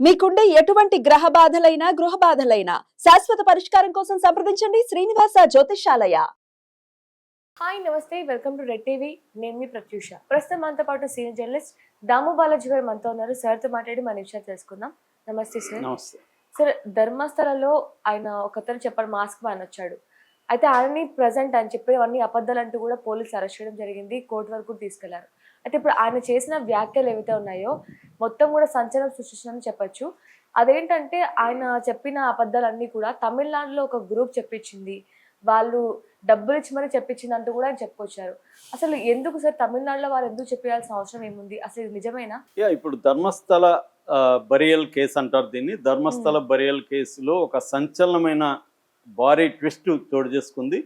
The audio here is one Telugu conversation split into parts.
మీకుండే ఎటువంటి గ్రహ బాధలైనా గృహ బాధలైనా శాశ్వత పరిష్కారం కోసం సంప్రదించండి శ్రీనివాస జ్యోతిషాలయ హాయ్ నమస్తే. Welcome to Red TV. నేను మీ ప్రత్యూష. ప్రస్తుతం మనతో పాటు సీనియర్ జర్నలిస్ట్ దాము బాలాజీ గారు మనతో ఉన్నారు. సార్తో మాట్లాడి మన విషయాలు తెలుసుకుందాం. నమస్తే సార్. నమస్తే. సార్ ధర్మస్థలలో ఆయన ఒకతను చెప్పాడు మాస్క్ మ్యాన్ వచ్చాడు అయితే ఆయనని ప్రజెంట్ అని చెప్పి అన్ని అబద్ధాలు అంటూ కూడా పోలీసులు అరెస్ట్ చేయడం జరిగింది. కోర్టు వరకు తీసుకెళ్ళారు. అయితే ఇప్పుడు ఆయన చేసిన వ్యాఖ్యలు ఏవైతే ఉన్నాయో మొత్తం కూడా సంచలనం సృష్టించిందని చెప్పొచ్చు. అదేంటంటే ఆయన చెప్పిన అబద్ధాలన్నీ కూడా తమిళనాడులో ఒక గ్రూప్ చెప్పించింది. వాళ్ళు డబ్బులు ఇచ్చమని చెప్పించింది అంటూ కూడా ఆయన చెప్పుకొచ్చారు. అసలు ఎందుకు సార్ తమిళనాడులో వారు ఎందుకు చెప్పాల్సిన అవసరం ఏముంది? అసలు ఇది నిజమేనా? యా ఇప్పుడు ధర్మస్థల బరియల్ కేసు అంటారు దీన్ని. ధర్మస్థల బరియల్ కేసులో ఒక సంచలనమైన భారీ ట్విస్ట్ చోటు చేసుకుంది.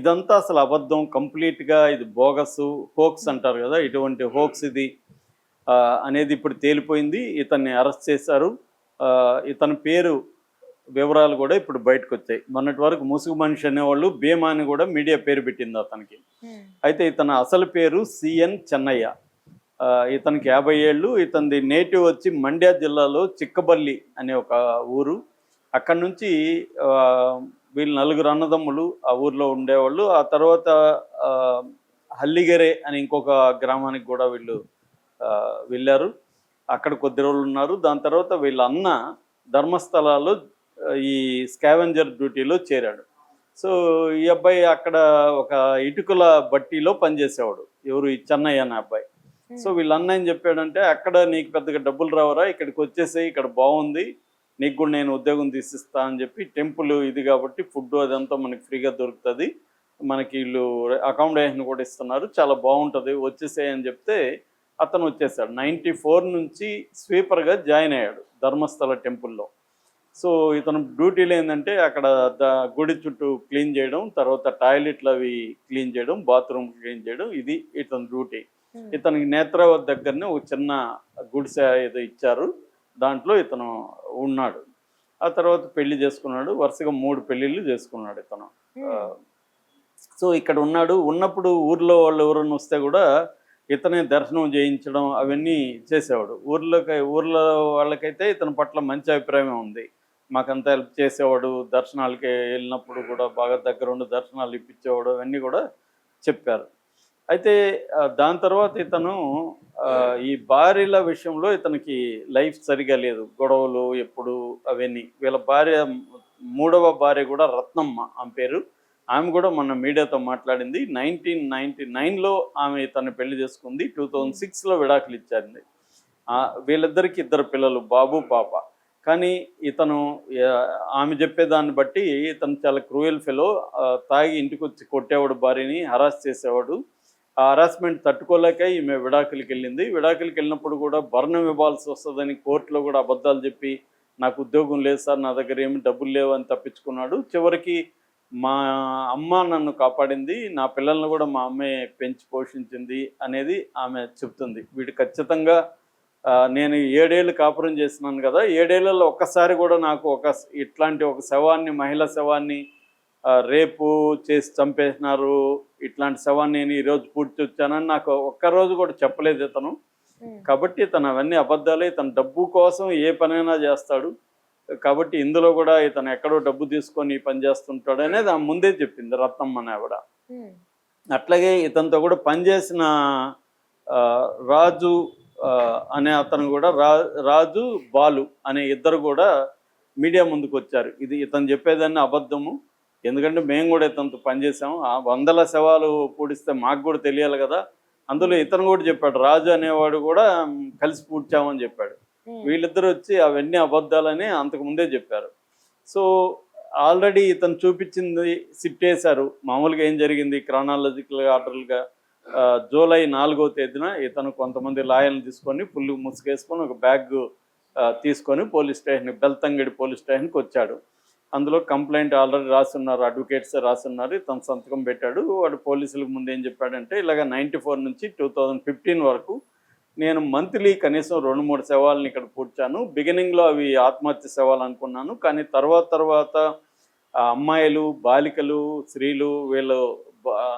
ఇదంతా అసలు అబద్ధం. కంప్లీట్గా ఇది బోగస్ హోక్స్ అంటారు కదా ఇటువంటి హోక్స్ ఇది అనేది ఇప్పుడు తేలిపోయింది. ఇతన్ని అరెస్ట్ చేశారు. ఇతని పేరు వివరాలు కూడా ఇప్పుడు బయటకు వచ్చాయి మొన్నటి వరకు ముసుగు మనిషి అనేవాళ్ళు భీమా అని కూడా మీడియా పేరు పెట్టింది అతనికి. అయితే ఇతని అసలు పేరు సిఎన్ చెన్నయ్య. ఇతనికి యాభై ఏళ్ళు. ఇతనిది నేటివ్ వచ్చి మండ్య జిల్లాలో చిక్కబల్లి అనే ఒక ఊరు. అక్కడి నుంచి వీళ్ళు నలుగురు అన్నదమ్ములు ఆ ఊర్లో ఉండేవాళ్ళు. ఆ తర్వాత హల్లిగెరే అని ఇంకొక గ్రామానికి కూడా వీళ్ళు వెళ్ళారు. అక్కడ కొద్ది రోజులు ఉన్నారు. దాని తర్వాత వీళ్ళ అన్న ధర్మస్థలాల్లో ఈ స్కావెంజర్ డ్యూటీలో చేరాడు. సో ఈ అబ్బాయి అక్కడ ఒక ఇటుకల బట్టీలో పనిచేసేవాడు. ఎవరు? ఈ చెన్నయ్య అనే అబ్బాయి. సో వీళ్ళ అన్న ఏం చెప్పాడంటే అక్కడ నీకు పెద్దగా డబ్బులు రావరా ఇక్కడికి వచ్చేసి ఇక్కడ బాగుంది. నీకు కూడా నేను ఉద్యోగం తీసిస్తా అని చెప్పి టెంపుల్ ఇది కాబట్టి ఫుడ్ అదంతా మనకి ఫ్రీగా దొరుకుతుంది. మనకి వీళ్ళు అకామిడేషన్ కూడా ఇస్తున్నారు. చాలా బాగుంటుంది. వచ్చేసేయ్ అని చెప్తే అతను వచ్చేసాడు. నైంటీ ఫోర్ నుంచి స్వీపర్గా జాయిన్ అయ్యాడు ధర్మస్థల టెంపుల్లో. సో ఇతను డ్యూటీలు ఏంటంటే అక్కడ గుడి చుట్టూ క్లీన్ చేయడం తర్వాత టాయిలెట్లు అవి క్లీన్ చేయడం బాత్రూమ్ క్లీన్ చేయడం ఇది ఇతని డ్యూటీ. ఇతనికి నేత్రావతి దగ్గరనే ఒక చిన్న గుడిసె ఏదో ఇచ్చారు. దాంట్లో ఇతను ఉన్నాడు. ఆ తర్వాత పెళ్ళి చేసుకున్నాడు. వరుసగా మూడు పెళ్ళిళ్ళు చేసుకున్నాడు ఇతను. సో ఇక్కడ ఉన్నాడు. ఉన్నప్పుడు ఊర్లో వాళ్ళు ఎవరైనా వస్తే కూడా ఇతనే దర్శనం చేయించడం అవన్నీ చేసేవాడు. ఊర్లోకి ఊర్లో వాళ్ళకైతే ఇతని పట్ల మంచి అభిప్రాయమే ఉంది. మాకంతా హెల్ప్ చేసేవాడు. దర్శనాలకి వెళ్ళినప్పుడు కూడా బాగా దగ్గరుండి దర్శనాలు ఇప్పించేవాడు. అవన్నీ కూడా చెప్పారు. అయితే దాని తర్వాత ఇతను ఈ భార్యల విషయంలో ఇతనికి లైఫ్ సరిగా లేదు. గొడవలు ఎప్పుడు అవన్నీ. వీళ్ళ భార్య మూడవ భార్య కూడా రత్నమ్మ ఆమె పేరు. ఆమె కూడా మన మీడియాతో మాట్లాడింది. నైన్టీన్ నైన్టీ నైన్లో ఆమె తను పెళ్ళి చేసుకుంది. టూ థౌజండ్ సిక్స్లో విడాకులు ఇచ్చింది వీళ్ళిద్దరికి ఇద్దరు పిల్లలు బాబు పాప. కానీ ఇతను ఆమె చెప్పేదాన్ని బట్టి ఇతను చాలా క్రూయల్ ఫెలో తాగి ఇంటికి వచ్చి కొట్టేవాడు భార్యని హరాస్ చేసేవాడు. ఆ హరాస్మెంట్ తట్టుకోలేక ఈమె విడాకులకి వెళ్ళింది. విడాకులకి వెళ్ళినప్పుడు కూడా భరణం ఇవ్వాల్సి వస్తుందని కోర్టులో కూడా అబద్ధాలు చెప్పి నాకు ఉద్యోగం లేదు సార్ నా దగ్గర ఏమి డబ్బులు లేవు అని తప్పించుకున్నాడు. చివరికి మా అమ్మ నన్ను కాపాడింది. నా పిల్లల్ని కూడా మా అమ్మే పెంచి పోషించింది అనేది ఆమె చెప్తుంది. వీడు ఖచ్చితంగా నేను ఏడేళ్ళు కాపురం చేసినాను కదా ఏడేళ్ళలో ఒక్కసారి కూడా నాకు ఒక ఇట్లాంటి ఒక శవాన్ని మహిళా శవాన్ని రేపు చేసి చంపేసినారు ఇట్లాంటి శవాన్ని నేను ఈరోజు పూడ్చి వచ్చానని నాకు ఒక్కరోజు కూడా చెప్పలేదు ఇతను. కాబట్టి ఇతను అవన్నీ అబద్ధాలే ఇతను డబ్బు కోసం ఏ పనైనా చేస్తాడు. కాబట్టి ఇందులో కూడా ఇతను ఎక్కడో డబ్బు తీసుకొని పని చేస్తుంటాడు అనేది ఆమె ముందే చెప్పింది రత్నమ్మ అనే ఆవిడ. అట్లాగే ఇతనితో కూడా పనిచేసిన ఆ, రాజు ఆ, అనే అతను కూడా రాజు బాలు అనే ఇద్దరు కూడా మీడియా ముందుకు వచ్చారు ఇది ఇతను చెప్పేదాన్ని అబద్ధము. ఎందుకంటే మేము కూడా ఇతనితో పనిచేసాము ఆ వందల శవాలు పూడిస్తే మాకు కూడా తెలియాలి కదా. అందులో ఇతను కూడా చెప్పాడు రాజు అనేవాడు కూడా కలిసి పూడ్చామని చెప్పాడు. వీళ్ళిద్దరు వచ్చి అవన్నీ అబద్ధాలని అంతకు ముందే చెప్పారు. సో ఆల్రెడీ ఇతను చూపించింది సిట్ వేశారు మామూలుగా ఏం జరిగింది? క్రానాలజికల్ ఆర్డర్లుగా జూలై నాలుగో తేదీన ఇతను కొంతమంది లాయర్లు తీసుకొని ఫుల్ ముసుగేసుకొని ఒక బ్యాగ్ తీసుకొని పోలీస్ స్టేషన్ బెల్తంగడి పోలీస్ స్టేషన్కి వచ్చాడు. అందులో కంప్లైంట్ ఆల్రెడీ రాసున్నారు అడ్వకేట్స్ రాసున్నారు తన సంతకం పెట్టాడు. వాడు పోలీసులకు ముందు ఏం చెప్పాడంటే ఇలాగ నైంటీ ఫోర్ నుంచి టూ థౌజండ్ ఫిఫ్టీన్ వరకు నేను మంత్లీ కనీసం రెండు మూడు సేవలను ఇక్కడ పూడ్చాను. బిగినింగ్లో అవి ఆత్మహత్య సేవలు అనుకున్నాను. కానీ తర్వాత తర్వాత అమ్మాయిలు బాలికలు స్త్రీలు వీళ్ళు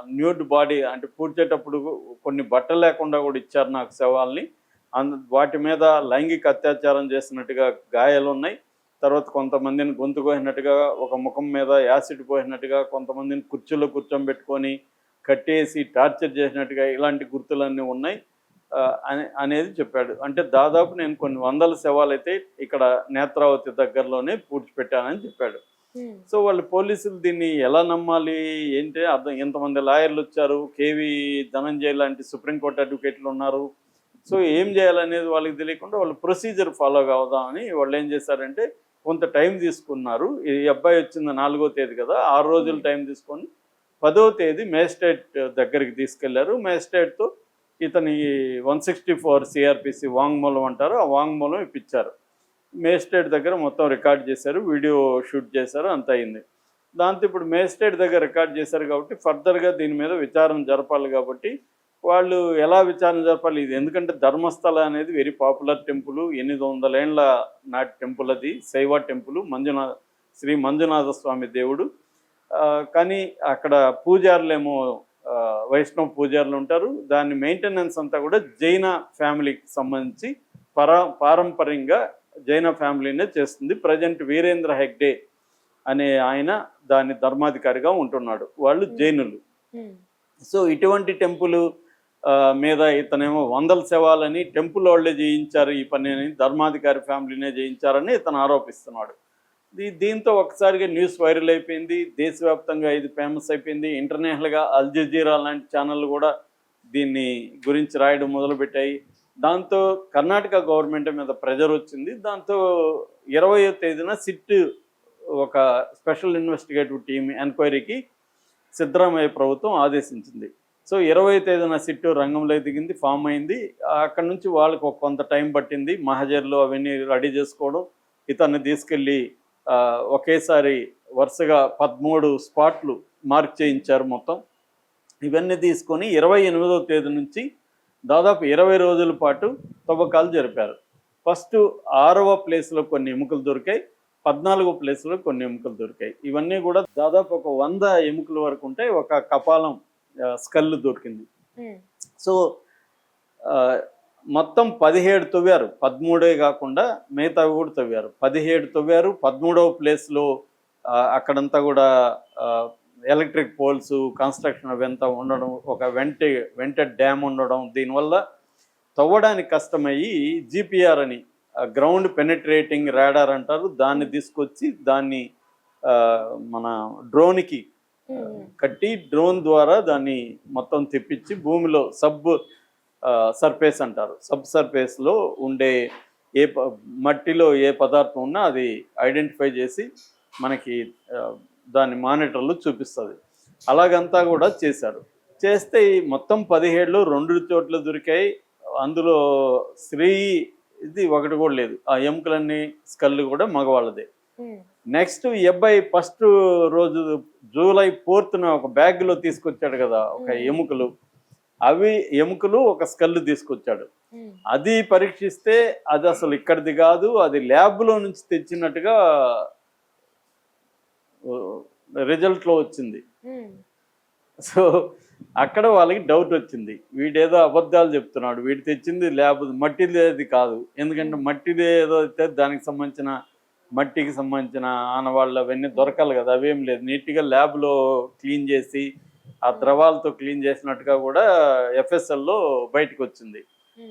న్యూడ్ బాడీ అంటే పూడ్చేటప్పుడు కొన్ని బట్టలు లేకుండా కూడా ఇచ్చారు నాకు శవాల్ని. అంద- వాటి మీద లైంగిక అత్యాచారం చేసినట్టుగా గాయాలు ఉన్నాయి. తర్వాత కొంతమందిని గొంతు కోసినట్టుగా ఒక ముఖం మీద యాసిడ్ పోసినట్టుగా కొంతమందిని కుర్చీలో కూర్చోబెట్టుకొని కట్టేసి టార్చర్ చేసినట్టుగా ఇలాంటి గుర్తులన్నీ ఉన్నాయి. అనేది చెప్పాడు. అంటే దాదాపు నేను కొన్ని వందల శవాలు అయితే ఇక్కడ నేత్రావతి దగ్గరలోనే పూడ్చిపెట్టానని చెప్పాడు. సో వాళ్ళు పోలీసులు దీన్ని ఎలా నమ్మాలి? ఏంటి? అర్థం ఎంతమంది లాయర్లు వచ్చారు? కేవీ ధనంజయ్ లాంటి సుప్రీంకోర్టు అడ్వకేట్లు ఉన్నారు. సో ఏం చేయాలనేది వాళ్ళకి తెలియకుండా వాళ్ళు ప్రొసీజర్ ఫాలో కావదామని వాళ్ళు ఏం చేశారంటే కొంత టైం తీసుకున్నారు. ఈ అబ్బాయి వచ్చింది నాలుగో తేదీ కదా ఆరు రోజులు టైం తీసుకొని పదో తేదీ మేజిస్ట్రేట్ దగ్గరికి తీసుకెళ్ళారు. మేజిస్ట్రేట్తో ఇతని వన్ సిక్స్టీ ఫోర్ సిఆర్పిసి వాంగ్మూలం అంటారు ఆ వాంగ్మూలం ఇప్పించారు. మేజిస్ట్రేట్ దగ్గర మొత్తం రికార్డ్ చేశారు వీడియో షూట్ చేశారు అంత అయింది. దాంతో ఇప్పుడు మేజిస్ట్రేట్ దగ్గర రికార్డ్ చేశారు కాబట్టి ఫర్దర్గా దీని మీద విచారణ జరపాలి కాబట్టి వాళ్ళు ఎలా విచారణ జరపాలి? ఇది ఎందుకంటే ధర్మస్థల అనేది వెరీ పాపులర్ టెంపుల్. ఎనిమిది వందల ఏండ్ల నాటి టెంపుల్ అది. శైవ టెంపుల్. మంజునాథ శ్రీ మంజునాథ స్వామి దేవుడు. కానీ అక్కడ పూజారులేమో వైష్ణవ పూజారులు ఉంటారు. దాని మెయింటెనెన్స్ అంతా కూడా జైన ఫ్యామిలీకి సంబంధించి పరా పారంపర్యంగా జైన ఫ్యామిలీనే చేస్తుంది. ప్రజెంట్ వీరేంద్ర హెగ్డే అనే ఆయన దాని ధర్మాధికారిగా ఉంటున్నాడు. వాళ్ళు జైనులు. సో ఇటువంటి టెంపుల్ మీద ఇతనేమో వందల శవాలని టెంపుల్ వాళ్ళే చేయించారు ఈ పని అని ధర్మాధికారి ఫ్యామిలీనే చేయించారని ఇతను ఆరోపిస్తున్నాడు. దీ దీంతో ఒకసారిగా న్యూస్ వైరల్ అయిపోయింది దేశవ్యాప్తంగా ఇది ఫేమస్ అయిపోయింది ఇంటర్నేషనల్గా అల్ జజీరా లాంటి ఛానళ్ళు కూడా దీన్ని గురించి రాయడం మొదలుపెట్టాయి. దాంతో కర్ణాటక గవర్నమెంట్ మీద ప్రెజర్ వచ్చింది దాంతో ఇరవయో తేదీన సిట్ ఒక స్పెషల్ ఇన్వెస్టిగేటివ్ టీం ఎంక్వైరీకి సిద్ధరామయ్య ప్రభుత్వం ఆదేశించింది. సో ఇరవై తేదీన సిట్టు రంగంలో దిగింది ఫామ్ అయింది. అక్కడ నుంచి వాళ్ళకు కొంత టైం పట్టింది. మహజర్లు అవన్నీ రెడీ చేసుకోవడం ఇతన్ని తీసుకెళ్ళి ఒకేసారి వరుసగా పదమూడు స్పాట్లు మార్క్ చేయించారు మొత్తం. ఇవన్నీ తీసుకొని ఇరవై ఎనిమిదవ తేదీ నుంచి దాదాపు ఇరవై రోజుల పాటు తవ్వకాలు జరిపారు. ఫస్ట్ ఆరవ ప్లేస్లో కొన్ని ఎముకలు దొరికాయి పద్నాలుగో ప్లేస్లో కొన్ని ఎముకలు దొరికాయి. ఇవన్నీ కూడా దాదాపు ఒక వంద ఎముకల వరకు ఉంటాయి. ఒక కపాలం స్కల్ దొరికింది. సో మొత్తం పదిహేడు తవ్వారు. పదమూడే కాకుండా మిగతావి కూడా తవ్వారు. పదిహేడు తవ్వారు. పదమూడవ ప్లేస్లో అక్కడంతా కూడా ఎలక్ట్రిక్ పోల్స్ కన్స్ట్రక్షన్ అవంతా ఉండడం ఒక వెంట వెంటెడ్ డ్యామ్ ఉండడం దీనివల్ల తవ్వడానికి కష్టమయ్యి జీపీఆర్ అని గ్రౌండ్ పెనిట్రేటింగ్ రాడార్ అంటారు. దాన్ని తీసుకొచ్చి దాన్ని మన డ్రోన్కి కట్టి డ్రోన్ ద్వారా దాన్ని మొత్తం తెప్పించి భూమిలో సబ్ సర్ఫేస్ అంటారు. సబ్ సర్ఫేస్లో ఉండే ఏ మట్టిలో ఏ పదార్థం ఉన్నా అది ఐడెంటిఫై చేసి మనకి దాని మానిటర్లు చూపిస్తుంది. అలాగంతా కూడా చేశారు. చేస్తే మొత్తం పదిహేడులో రెండు చోట్ల దొరికాయి. అందులో స్త్రీ ఇది ఒకటి కూడా లేదు. ఆ ఎముకలన్నీ స్కల్ కూడా మగవాళ్ళదే. నెక్స్ట్ ఈ అబ్బాయి ఫస్ట్ రోజు జూలై ఫోర్త్న ఒక బ్యాగ్లో తీసుకొచ్చాడు కదా ఒక. ఎముకలు. అవి ఎముకలు ఒక స్కల్ తీసుకొచ్చాడు. అది పరీక్షిస్తే అది అసలు ఇక్కడిది కాదు అది ల్యాబ్లో నుంచి తెచ్చినట్టుగా రిజల్ట్లో వచ్చింది. సో అక్కడ వాళ్ళకి డౌట్ వచ్చింది. వీడేదో అబద్ధాలు చెప్తున్నాడు. వీడు తెచ్చింది ల్యాబ్ మట్టిది కాదు. ఎందుకంటే మట్టిది ఏదో అయితే దానికి సంబంధించిన మట్టికి సంబంధించిన ఆనవాళ్ళు అవన్నీ దొరకాలి కదా అవేం లేదు. నీట్గా ల్యాబ్లో క్లీన్ చేసి ఆ ద్రవాలతో క్లీన్ చేసినట్టుగా కూడా ఎఫ్ఎస్ఎల్లో బయటకు వచ్చింది.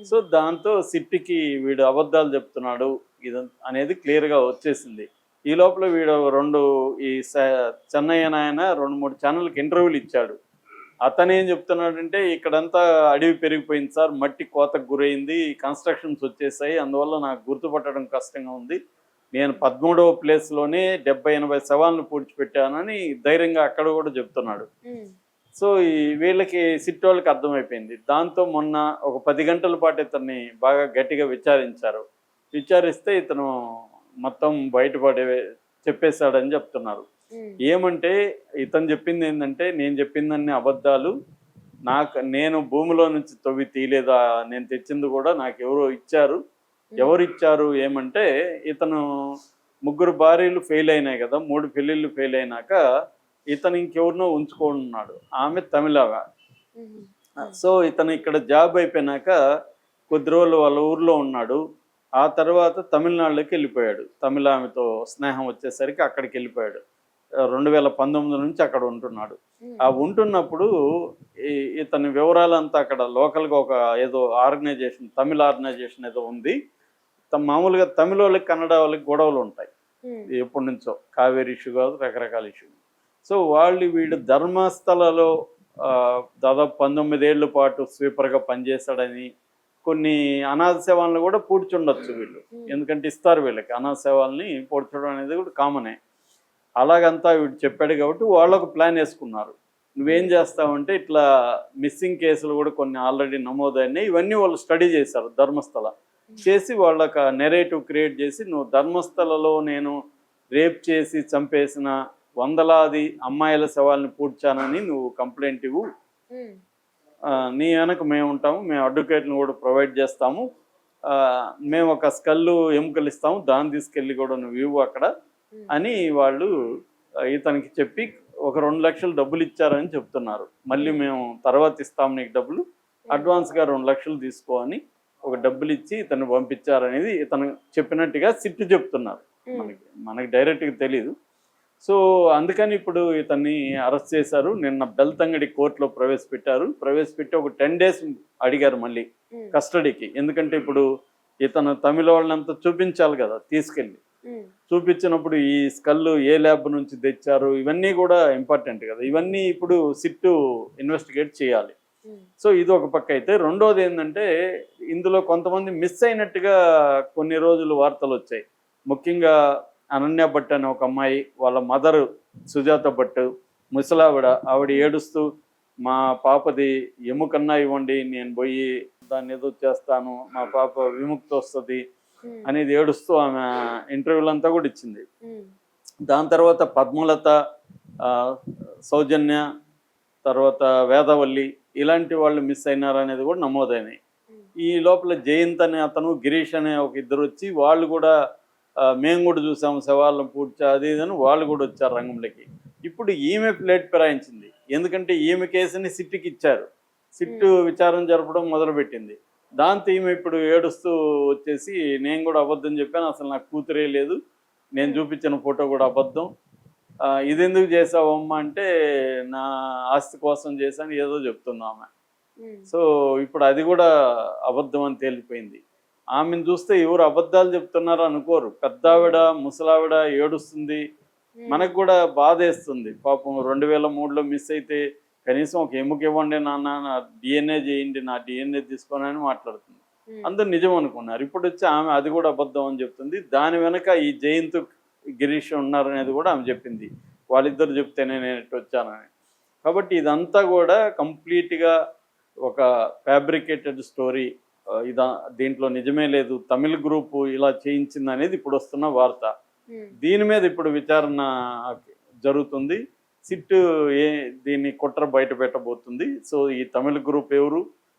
సో దాంతో సిట్టికి వీడు అబద్ధాలు చెప్తున్నాడు ఇది అనేది క్లియర్గా వచ్చేసింది. ఈ లోపల వీడు రెండు ఈ స- చెన్నై ఆయన రెండు మూడు ఛానల్కి ఇంటర్వ్యూలు ఇచ్చాడు. అతను ఏం చెప్తున్నాడంటే ఇక్కడంతా అడవి పెరిగిపోయింది సార్ మట్టి కోతకు గురైంది కన్స్ట్రక్షన్స్ వచ్చేసాయి అందువల్ల నాకు గుర్తుపట్టడం కష్టంగా ఉంది నేను పదమూడవ ప్లేస్లోనే డెబ్బై ఎనభై సవాళ్ళను పూడ్చిపెట్టానని ధైర్యంగా అక్కడ కూడా చెప్తున్నాడు. సో ఈ వీళ్ళకి సిట్ వాళ్ళకి అర్థమైపోయింది. దాంతో మొన్న ఒక పది గంటల పాటు ఇతన్ని బాగా గట్టిగా విచారించారు. విచారిస్తే ఇతను మొత్తం బయటపడే చెప్పేశాడని చెప్తున్నారు. ఏమంటే ఇతను చెప్పింది ఏంటంటే నేను చెప్పిందన్ని అబద్ధాలు నాకు నేను భూమిలో నుంచి తవ్వి తీయలేదా నేను తెచ్చింది కూడా నాకు ఎవరో ఇచ్చారు. ఎవరు ఇచ్చారు ఏమంటే ఇతను ముగ్గురు భార్యలు ఫెయిల్ అయినాయి కదా మూడు పెళ్ళిళ్ళు ఫెయిల్ అయినాక ఇతను ఇంకెవరినో ఉంచుకోనున్నాడు. ఆమె తమిళ ఉమ్, సో ఇతను ఇక్కడ జాబ్ అయిపోయినాక కొద్ది రోజులు వాళ్ళ ఊర్లో ఉన్నాడు. ఆ తర్వాత తమిళనాడులోకి వెళ్ళిపోయాడు. తమిళ ఆమెతో స్నేహం వచ్చేసరికి అక్కడికి వెళ్ళిపోయాడు. రెండు వేల పంతొమ్మిది నుంచి అక్కడ ఉంటున్నాడు. ఆ ఉంటున్నప్పుడు ఇతని వివరాలంతా అక్కడ లోకల్గా ఒక ఏదో ఆర్గనైజేషన్ తమిళ ఆర్గనైజేషన్ ఏదో ఉంది. మామూలుగా తమిళ వాళ్ళకి కన్నడ వాళ్ళకి గొడవలు ఉంటాయి. ఎప్పటి నుంచో కావేరి ఇష్యూ కాదు రకరకాల ఇష్యూ. సో వాళ్ళు వీడు ధర్మస్థలలో ఆ, దాదాపు పంతొమ్మిదేళ్ళ పాటు స్వీపర్గా పనిచేశాడని కొన్ని అనాథ సేవలను కూడా పూడ్చుండొచ్చు వీళ్ళు. ఎందుకంటే ఇస్తారు వీళ్ళకి. అనాథ సేవల్ని పూడ్చడం అనేది కూడా కామనే. అలాగంతా వీడు చెప్పాడు కాబట్టి వాళ్ళు ఒక ప్లాన్ వేసుకున్నారు. నువ్వేం చేస్తావంటే ఇట్లా మిస్సింగ్ కేసులు కూడా కొన్ని ఆల్రెడీ నమోదైనాయి. ఇవన్నీ వాళ్ళు స్టడీ చేశారు ధర్మస్థల. చేసి వాళ్ళకి నెరేటివ్ క్రియేట్ చేసి నువ్వు ధర్మస్థలలో నేను రేప్ చేసి చంపేసిన వందలాది అమ్మాయిల శవాల్ని పూడ్చానని నువ్వు కంప్లైంట్ ఇవ్వు. నీ వెనక మేము ఉంటాము మేము అడ్వకేట్ని కూడా ప్రొవైడ్ చేస్తాము. మేము ఒక స్కల్లు ఎముకలు ఇస్తాము దాన్ని తీసుకెళ్ళి కూడా నువ్వు ఇవ్వు అక్కడ అని వాళ్ళు ఇతనికి చెప్పి ఒక రెండు లక్షలు డబ్బులు ఇచ్చారని చెప్తున్నారు. మళ్ళీ మేము తర్వాత ఇస్తాం నీకు డబ్బులు. అడ్వాన్స్గా రెండు లక్షలు తీసుకో అని ఒక డబ్బులు ఇచ్చి ఇతను పంపించారనేది ఇతను చెప్పినట్టుగా సిట్టు చెప్తున్నారు. మనకి మనకి డైరెక్ట్గా తెలియదు సో అందుకని ఇప్పుడు ఇతన్ని అరెస్ట్ చేశారు. నిన్న బెల్తంగడి కోర్టులో ప్రవేశపెట్టారు. ప్రవేశపెట్టి ఒక టెన్ డేస్ అడిగారు మళ్ళీ కస్టడీకి. ఎందుకంటే ఇప్పుడు ఇతను తమిళ వాళ్ళంతా చూపించాలి కదా తీసుకెళ్ళి. చూపించినప్పుడు ఈ స్కల్ ఏ ల్యాబ్ నుంచి తెచ్చారు? ఇవన్నీ కూడా ఇంపార్టెంట్ కదా. ఇవన్నీ ఇప్పుడు సిట్టు ఇన్వెస్టిగేట్ చేయాలి. సో ఇది ఒక పక్క అయితే. రెండోది ఏంటంటే ఇందులో కొంతమంది మిస్ అయినట్టుగా కొన్ని రోజులు వార్తలు వచ్చాయి. ముఖ్యంగా అనన్య భట్ అనే ఒక అమ్మాయి వాళ్ళ మదర్ సుజాత భట్ ముసలావిడ ఆవిడ ఏడుస్తూ మా పాపది ఎముకన్నా ఇవ్వండి నేను పోయి దాన్ని ఏదో చేస్తాను మా పాప విముక్తి వస్తుంది అనేది ఏడుస్తూ ఆమె ఇంటర్వ్యూలు అంతా కూడా ఇచ్చింది. దాని తర్వాత పద్మలత సౌజన్య తర్వాత వేదవల్లి ఇలాంటి వాళ్ళు మిస్ అయినారు అనేది కూడా నమోదైనాయి. ఈ లోపల జయంత్ అనే అతను గిరీష్ అనే ఒక ఇద్దరు వచ్చి వాళ్ళు కూడా మేము కూడా చూసాము శవాలను పూడ్చా అది ఇది అని వాళ్ళు కూడా వచ్చారు రంగంలోకి. ఇప్పుడు ఈమె ప్లేట్ ఫిరాయించింది. ఎందుకంటే ఈమె కేసుని సిట్టుకి ఇచ్చారు. సిట్టు విచారణ జరపడం మొదలుపెట్టింది. దాంతో ఈమె ఇప్పుడు ఏడుస్తూ వచ్చేసి నేను కూడా అబద్ధం చెప్పాను అసలు నాకు కూతురే లేదు. నేను చూపించిన ఫోటో కూడా అబద్ధం. ఇది ఎందుకు చేసావు అమ్మ అంటే నా ఆస్తి కోసం చేశాను ఏదో చెప్తుంది ఆమె. సో ఇప్పుడు అది కూడా అబద్ధం అని తేలిపోయింది. ఆమెను చూస్తే ఎవరు అబద్ధాలు చెప్తున్నారు అనుకోరు. పెద్దావిడ ముసలావిడ ఏడుస్తుంది. మనకు కూడా బాధ వేస్తుంది. పాపం రెండు వేల మూడులో మిస్ అయితే కనీసం ఒక ఎముక ఇవ్వండి నాన్న నా డిఎన్ఏ చేయండి నా డిఎన్ఏ తీసుకొని అని మాట్లాడుతుంది. అందరు నిజం అనుకున్నారు. ఇప్పుడు వచ్చి ఆమె అది కూడా అబద్ధం అని చెప్తుంది. దాని వెనక ఈ జయంత్ గిరీష్ ఉన్నారనేది కూడా ఆమె చెప్పింది. వాళ్ళిద్దరు చెప్తేనే నేను ఇటు వచ్చానని. కాబట్టి ఇదంతా కూడా కంప్లీట్గా ఒక ఫ్యాబ్రికేటెడ్ స్టోరీ. ఇదా దీంట్లో నిజమే లేదు. తమిళ గ్రూపు ఇలా చేయించింది అనేది ఇప్పుడు వస్తున్న వార్త. దీని మీద ఇప్పుడు విచారణ జరుగుతుంది. సిట్ ఏ దీన్ని కుట్ర బయట పెట్టబోతుంది. సో ఈ తమిళ గ్రూప్ ఎవరు?